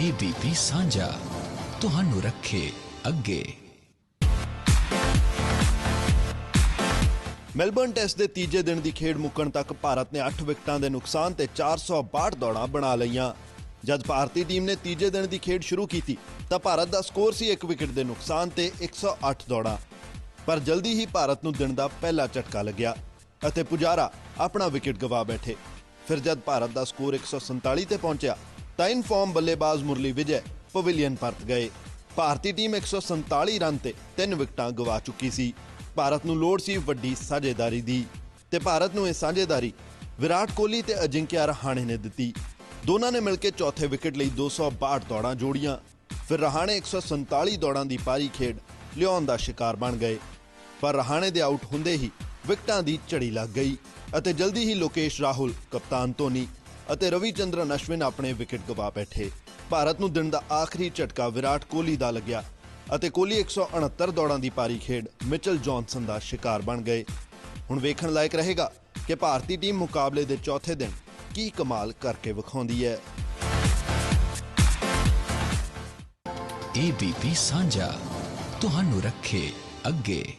ABP ਸਾਂਝਾ, ਤੁਹਾਨੂੰ ਰੱਖੇ ਅੱਗੇ। ਮੈਲਬਰਨ ਟੈਸਟ ਦੇ ਤੀਜੇ ਦਿਨ ਦੀ ਖੇਡ ਮੁੱਕਣ ਤੱਕ ਭਾਰਤ ਨੇ 8 ਵਿਕਟਾਂ ਦੇ ਨੁਕਸਾਨ ਤੇ 462 ਦੌੜਾਂ ਬਣਾ ਲਈਆਂ। ਜਦ ਭਾਰਤੀ ਟੀਮ ਨੇ ਤੀਜੇ ਦਿਨ ਦੀ ਖੇਡ ਸ਼ੁਰੂ ਕੀਤੀ, ਤਾਂ ਭਾਰਤ ਦਾ ਸਕੋਰ ਸੀ 1 ਵਿਕਟ ਦੇ ਨੁਕਸਾਨ ਤੇ 108 ਦੌੜਾਂ। ਪਰ ਜਲਦੀ ਹੀ ਭਾਰਤ ਨੂੰ ਦਿਨ ਦਾ ਪਹਿਲਾ ਝਟਕਾ ਲੱਗਿਆ ਅਤੇ ਪੁਜਾਰਾ ਆਪਣਾ ਵਿਕਟ ਗਵਾ ਬੈਠੇ। ਫਿਰ ਜਦ ਭਾਰਤ ਦਾ ਸਕੋਰ 147 ਤੇ ਪਹੁੰਚਿਆ ਤਾਂ ਇਨ ਫਾਰਮ ਬੱਲੇਬਾਜ਼ ਮੁਰਲੀ ਵਿਜੇ ਪਵੇਲੀਅਨ ਪਰਤ ਗਏ। ਭਾਰਤੀ ਟੀਮ 147 ਰਨ ਤੇ 3 ਵਿਕਟਾਂ ਗਵਾ ਚੁੱਕੀ ਸੀ। ਭਾਰਤ ਨੂੰ ਲੋੜ ਸੀ ਵੱਡੀ ਸਾਂਝੇਦਾਰੀ ਦੀ। ਤੇ ਭਾਰਤ ਨੂੰ ਇਹ ਸਾਂਝੇਦਾਰੀ ਵਿਰਾਟ ਕੋਹਲੀ ਤੇ ਅਜਿੰਕਿਆ ਰਹਾਣੇ ਨੇ ਦਿੱਤੀ। ਦੋਨਾਂ ਨੇ ਮਿਲ ਕੇ ਚੌਥੇ ਵਿਕਟ ਲਈ 262 ਦੌੜਾਂ ਜੋੜੀਆਂ। ਫਿਰ ਰਹਾਣੇ 147 ਦੌੜਾਂ ਦੀ ਪਾਰੀ ਖੇਡ ਲਿਆਉਣ ਦਾ ਸ਼ਿਕਾਰ ਬਣ ਗਏ। ਪਰ ਰਹਾਣੇ ਦੇ ਆਊਟ ਹੁੰਦੇ ਹੀ ਵਿਕਟਾਂ ਦੀ ਝੜੀ ਲੱਗ ਗਈ ਅਤੇ ਜਲਦੀ ਹੀ ਲੋਕੇਸ਼ ਰਾਹੁਲ ਕਪਤਾਨ ਧੋਨੀ ਅਤੇ ਰਵੀਚੰਦਰਨ ਅਸ਼ਵਿਨ ਆਪਣੇ ਵਿਕਟ ਗਵਾ ਬੈਠੇ। ਭਾਰਤ ਨੂੰ ਦਿਨ ਦਾ ਆਖਰੀ ਝਟਕਾ ਵਿਰਾਟ ਕੋਹਲੀ ਦਾ ਲੱਗਿਆ ਅਤੇ ਕੋਹਲੀ 169 ਦੌੜਾਂ ਦੀ ਪਾਰੀ ਖੇਡ ਮਿਚਲ ਜੌਨਸਨ ਦਾ ਸ਼ਿਕਾਰ ਬਣ ਗਏ। ਹੁਣ ਵੇਖਣ ਲਾਇਕ ਰਹੇਗਾ ਕਿ ਭਾਰਤੀ ਟੀਮ ਮੁਕਾਬਲੇ ਦੇ ਚੌਥੇ ਦਿਨ ਕੀ ਕਮਾਲ ਕਰਕੇ ਵਿਖਾਉਂਦੀ ਹੈ। ABP ਸਾਂਝਾ, ਤੁਹਾਨੂੰ ਰੱਖੇ ਅੱਗੇ।